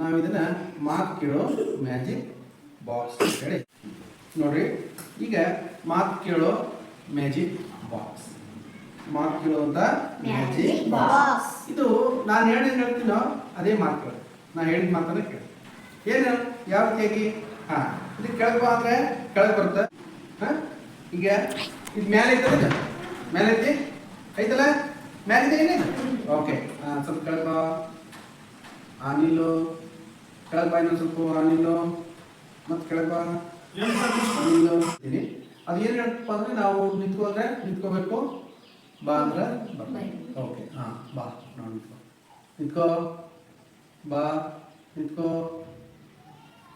ನಾವು ಇದನ್ನು ಮಾತು ಕೇಳೋ ಮ್ಯಾಜಿಕ್ ಬಾಕ್ಸ್ ಅಂತ ಹೇಳಿ. ನೋಡ್ರಿ ಈಗ ಮಾತು ಕೇಳೋ ಮ್ಯಾಜಿಕ್ ಬಾಕ್ಸ್. ಮಾತು ಕೇಳುವಂತ ಮ್ಯಾಜಿಕ್ ಬಾಕ್ಸ್. ಇದು ನಾನು ಹೇಳಿದ್ ಹೇಳ್ತೀನೋ ಅದೇ ಮಾತು ನಾ ಹೇಳಿದ ಮಾತನ್ನ ಕೇಳಿ. ಏನು? ಯಾವ ರೀತಿಯಾಗಿ? ಹಾ ಇದು ಕೆಳಗೆ ಅಂದ್ರೆ ಕೆಳಗೆ ಬರುತ್ತೆ. ಹಾ ಈಗ ಇದು ಮೇಲೆ ಐತಲ್ಲ ಇದು? ಮೇಲೆ ಐತಿ? ಐತಲ್ಲ? ಮೇಲೆ ಇದೆ ಏನಿದೆ? ಓಕೆ ಸ್ವಲ್ಪ ಕೆಳಗೆ ಬಾ. ಕೆಳಗೆ ಬಾ ಇನ್ನೊಂದು ಸ್ವಲ್ಪ ಆನಿಲ್ಲು ಮತ್ತೆ ಕೆಳಗೆ ಬಾ ಆನಿಲ್ಲು ಇದೀನಿ ಅದು ಏನು ಹೇಳ್ತಪ್ಪ ಅಂದ್ರೆ ನಾವು ನಿಂತ್ಕೊಂಡ್ರೆ ನಿಂತ್ಕೋಬೇಕು. ಬಾ ಅಂದ್ರೆ ಬರ್ಬೇಕು. ಓಕೆ ಹಾಂ ಬಾ. ನೋಡಿ ನಿಂತ್ಕೋ. ನಿಂತ್ಕೋ. ಬಾ. ನಿಂತ್ಕೋ.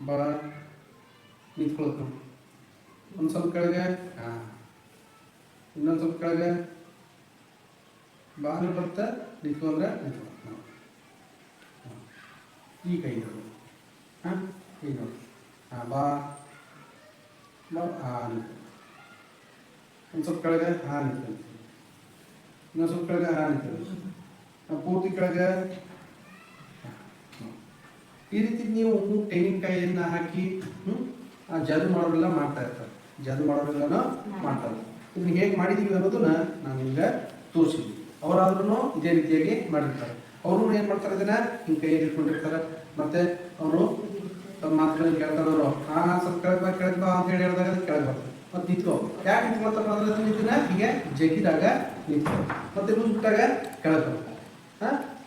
ಬಾ. ನಿಂತ್ಕೊಳ್ತು ಒಂದು ಸ್ವಲ್ಪ ಕೆಳಗೆ. ಹಾಂ. ಇನ್ನೊಂದು ಸ್ವಲ್ಪ ಕೆಳಗೆ. ಬಾ ಅಂದ್ರೆ ಬರುತ್ತೆ ನಿಂತ್ಕೊ ಅಂದ್ರೆ ನಿಂತ್ಕೊ. ಹಾಂ. ಹಾಂ. ಈ ಕೈ ನೋಡು ಹಾಂ ಈಗ ನೋಡು ಹಾಂ ಬಾ ಬಾ ಹಾಂ ನಿಂತ್ಕೊ ಒಂದು ಸ್ವಲ್ಪ ಕೆಳಗೆ ಹಾಂ ನಿಂತ್ಕೊ ಇನ್ನೊಂದು ಸ್ವಲ್ಪ ಕೆಳಗೆ ಹಾಂ ನಿಂತ್ಕೊ ಪೂರ್ತಿ ಕೆಳಗೆ ಈ ರೀತಿ ನೀವು ತೆಂಗಿನಕಾಯಿಯನ್ನ ಹಾಕಿ ಹ್ಞೂ ಆ ಜಾದು ಮಾಡೋರೆಲ್ಲ ಮಾಡ್ತಾ ಇರ್ತಾರೆ. ಜಾದು ಮಾಡೋರೆಲ್ಲನೂ ಮಾಡ್ತಾರೆ. ಇದನ್ನ ಹೇಗೆ ಮಾಡಿದೀವಿ ಅನ್ನೋದನ್ನ ನಾನು ನಿಮ್ಗೆ ತೋರಿಸಿದ್ವಿ ಅವರಾದ್ರೂ ಇದೇ ರೀತಿಯಾಗಿ ಮಾಡಿರ್ತಾರೆ. ಅವರು ಏನು ಮಾಡ್ತಾರೆ ಇದನ್ನ? ಹಿಂಗೆ ಕೈಯಲ್ಲಿ ಇಟ್ಕೊಂಡಿರ್ತಾರೆ. ಮತ್ತೆ ಅವರು ತಮ್ಮ ಮಾತುಗಳನ್ನ ಆ ಹಾ ಸ್ವಲ್ಪ ಕೆಳಗೆ ಬಾ ಅಂತ ಹೇಳಿ ಹೇಳಿದಾಗ ಅದು ಕೆಳಗೆ ಮತ್ತೆ ನಿಂತ್ಕೋ. ಯಾಕೆ ನಿಂತ್ಕೊಳ್ತಾರ ಅಂದ್ರೆ ನಿಂತಿನ ಹೀಗೆ ಜಗ್ಗಿದಾಗ ನಿಂತ್ಕೋ. ಮತ್ತೆ ಲೂಸ್ ಬಿಟ್ಟಾಗ ಕೆಳಗೆ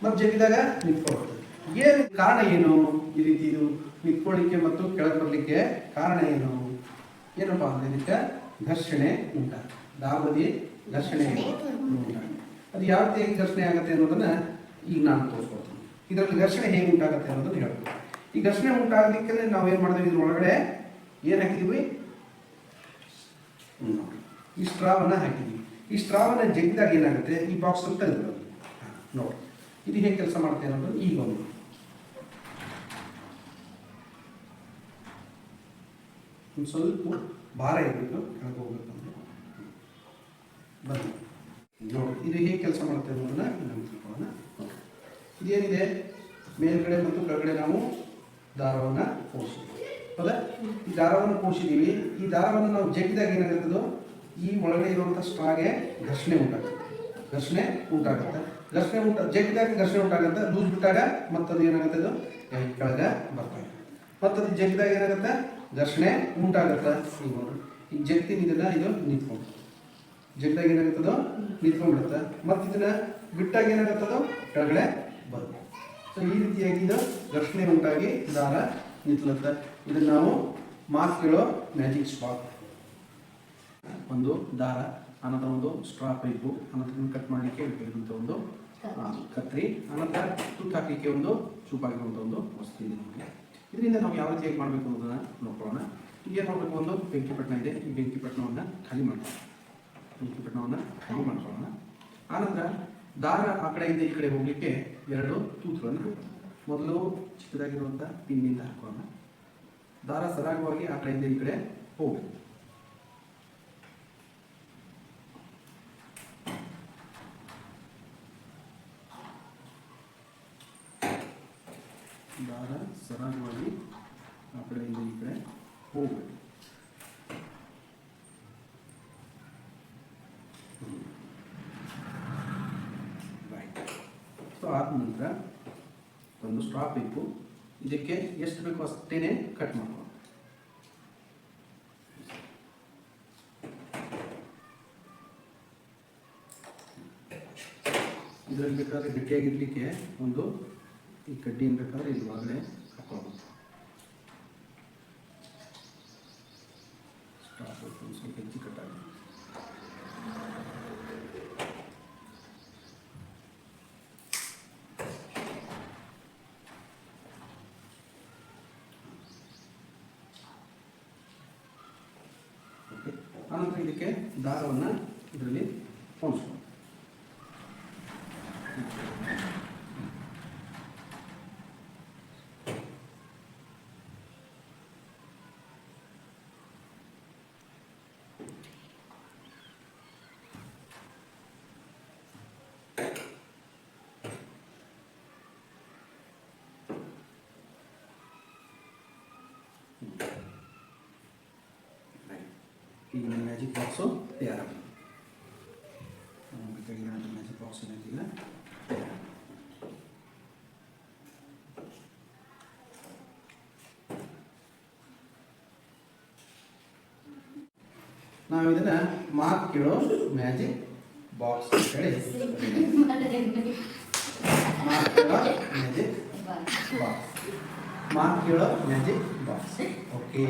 ಮತ್ತು ಜಗ್ಗಿದಾಗ ನಿಂತ್ಕೊಳ್ತದೆ ಏನು ಕಾರಣ ಏನು ಈ ರೀತಿ ಇದು? ನಿಂತ್ಕೊಳ್ಳಿಕ್ಕೆ ಮತ್ತು ಕೆಳಗೆ ಬರಲಿಕ್ಕೆ ಕಾರಣ ಏನು? ಏನಪ್ಪ ಅಂದ್ರೆ ಇದಕ್ಕೆ ಘರ್ಷಣೆ ಉಂಟ. ದಾಬದಿ ಘರ್ಷಣೆ ಅದು ಯಾವ ರೀತಿಯಾಗಿ ಘರ್ಷಣೆ ಆಗುತ್ತೆ ಅನ್ನೋದನ್ನ ಈಗ ನಾನು ತೋರಿಸ್ಕೊಡ್ತೀನಿ. ಇದರಲ್ಲಿ ಘರ್ಷಣೆ ಹೇಗೆ ಉಂಟಾಗುತ್ತೆ ಅನ್ನೋದನ್ನ ಹೇಳ್ಬೋದು ಈ ಘರ್ಷಣೆ ಉಂಟಾಗಲಿಕ್ಕೆ ನಾವು ಏನು ಮಾಡಿದ್ವಿ? ಇದ್ರ ಒಳಗಡೆ ಏನು ಹಾಕಿದೀವಿ. ಈ ಸ್ಟ್ರಾವನ್ನ ಹಾಕಿದ್ವಿ. ಈ ಸ್ಟ್ರಾವನ್ನ ಜಗ್ಗಿದಾಗ ಏನಾಗುತ್ತೆ? ಈ ಬಾಕ್ಸ್ ತೆಗೆದ್ಬಿಡೋದು ನೋಡಿ. ಇದು ಹೇಗೆ ಕೆಲಸ ಮಾಡುತ್ತೆ ಅನ್ನೋದು ಈಗ ಒಂದು. ಸ್ವಲ್ಪ ಭಾರ ಇರಬೇಕು, ಕೆಳಗೆ ಹೋಗ್ಬೇಕು ಅಂದ್ರೆ. ಬನ್ನಿ ನೋಡಿ, ಇದು ಹೇಗೆ ಕೆಲಸ ಮಾಡುತ್ತೆ ಅನ್ನೋದನ್ನ ನಮ್ಮ ತಿಳ್ಕೊಳ್ಳೋಣ. ಇದೇನಿದೆ? ಮೇಲ್ಗಡೆ ಮತ್ತು ಕೆಳಗಡೆ ನಾವು ದಾರವನ್ನು ಪೋಷಿದ್ದೀವಿ ಹೌದಾ? ಈ ದಾರವನ್ನು ಪೋಷಿದ್ದೀವಿ. ಈ ದಾರವನ್ನು ನಾವು ಜಗ್ಗಿದಾಗ ಏನಾಗುತ್ತದೋ ಈ ಒಳಗಡೆ ಇರುವಂಥ ಸ್ಟ್ರಾಗೆ ಘರ್ಷಣೆ ಉಂಟಾಗುತ್ತೆ ಘರ್ಷಣೆ ಉಂಟಾಗುತ್ತೆ. ಘರ್ಷಣೆ ಉಂಟ, ಜಗ್ಗಿದಾಗ ಘರ್ಷಣೆ ಉಂಟಾಗುತ್ತೆ. ಲೂಸ್ ಬಿಟ್ಟಾಗ ಮತ್ತದು ಏನಾಗುತ್ತೆ ಅದು? ಕೆಳಗೆ ಇದೆ. ಮತ್ತದು ಜಗ್ಗಿದಾಗ ಏನಾಗುತ್ತೆ? ಘರ್ಷಣೆ ಉಂಟಾಗುತ್ತೆ. ಈಗ ಈಗ ಜಗ್ತಿನ ಇದನ್ನ ಇದು ನಿಂತ್ಕೊಂಡು ಜಗ್ದಾಗ ಏನಾಗುತ್ತದೋ? ನಿಂತ್ಕೊಂಡ್ಬಿಡುತ್ತೆ. ಮತ್ತು ಇದನ್ನ ಬಿಟ್ಟಾಗ ಏನಾಗುತ್ತದೋ? ಕೆಳಗಡೆ ಬರುತ್ತೆ. ಸೊ ಈ ರೀತಿಯಾಗಿ ಇದು ಘರ್ಷಣೆ ಉಂಟಾಗಿ ದಾರ ನಿಂತ್ಲುತ್ತೆ ಇದನ್ನ ನಾವು ಮಾತು ಕೇಳೋ ಮ್ಯಾಜಿಕ್ ಸ್ಪಾಟ್ ಒಂದು ದಾರ ಅನಂತರ ಒಂದು ಸ್ಟ್ರಾ ಪೈಪು ಅನಂತರ ಕಟ್ ಮಾಡಲಿಕ್ಕೆ ಬೇಕಾದಂಥ ಒಂದು ಕತ್ರಿ. ಅನಂತರ ತುತ್ತು ಹಾಕಲಿಕ್ಕೆ ಒಂದು ಚೂಪಾಗಿರುವಂಥ ಒಂದು ವಸ್ತು ಇದೆ ನಮಗೆ. ಇದರಿಂದ ನಾವು ಯಾವ ರೀತಿಯಾಗಿ ಮಾಡಬೇಕು ಅನ್ನೋದನ್ನು ನೋಡ್ಕೊಳ್ಳೋಣ. ಈಗ ಏನು ಮಾಡಬೇಕು ಒಂದು ಬೆಂಕಿ ಪಟ್ಟಣ ಇದೆ. ಈ ಬೆಂಕಿ ಪಟ್ಟಣವನ್ನು ಖಾಲಿ ಮಾಡ್ಕೊಳ್ಳೋಣ. ಬೆಂಕಿ ಪಟ್ಟಣವನ್ನು ಖಾಲಿ ಮಾಡ್ಕೊಳ್ಳೋಣ. ಆನಂತರ ದಾರ ಆ ಕಡೆಯಿಂದ ಈ ಕಡೆ ಹೋಗಲಿಕ್ಕೆ ಎರಡು ತೂತುಗಳನ್ನು ಮೊದಲು ಚಿಕ್ಕದಾಗಿರುವಂಥ ಪಿನ್ನಿಂದ ಹಾಕೋಣ. ದಾರ ಸರಾಗವಾಗಿ ಆ ಕಡೆಯಿಂದ ಈ ಕಡೆ ಹೋಗುತ್ತೆ ದಾರ ಸರಾಗವಾಗಿ ಆ ಕಡೆಯಿಂದ ಈ ಕಡೆ ಹೋಗಬೇಕು ಆದ ನಂತರ ಒಂದು ಸ್ಟಾಪ್ ಇತ್ತು ಇದಕ್ಕೆ ಎಷ್ಟು ಬೇಕು ಅಷ್ಟೇನೆ ಕಟ್ ಮಾಡ್ಕೊಂಡು ಇದರಲ್ಲಿ ಬೇಕಾದ್ರೆ ಗಟ್ಟಿಯಾಗಿರ್ಲಿಕ್ಕೆ ಒಂದು ಈ ಕಡ್ಡಿಯನ್ನು ಬೇಕಾದ್ರೆ ಇಲ್ಲಿ ಒಳಗಡೆ ಹಾಕೊಳ್ಳೋದು ಸ್ಟಾಪ್ ಒಂದು ಸ್ವಲ್ಪ ಹೆಚ್ಚು ಕಟ್ಟಾಗಿ ಓಕೆ ಆನಂತರ ಇದಕ್ಕೆ ದಾರವನ್ನು ಇದರಲ್ಲಿ ಹೊಂದಿಸ್ಕೊಂಡು ಈಗ ನನ್ನ ಮ್ಯಾಜಿಕ್ ಬಾಕ್ಸು ತಯಾರಾಗಿದೆ ಬೇಕಾಗಿರೋ ಮ್ಯಾಜಿಕ್ ಬಾಕ್ಸ್ ಏನಂತೀಗ ತಯಾರಾಗಿದೆ ನಾವು ಇದನ್ನ ಮಾರ್ಕ್ ಕೇಳೋ ಮ್ಯಾಜಿಕ್ ಬಾಕ್ಸ್ ಹೇಳಿ ಮಾರ್ಕ್ ಕೇಳೋ ಮ್ಯಾಜಿಕ್ ಬಾಕ್ಸ್ ಮಾರ್ಕ್ ಕೇಳೋ ಮ್ಯಾಜಿಕ್ ಬಾಕ್ಸ್ ಓಕೆ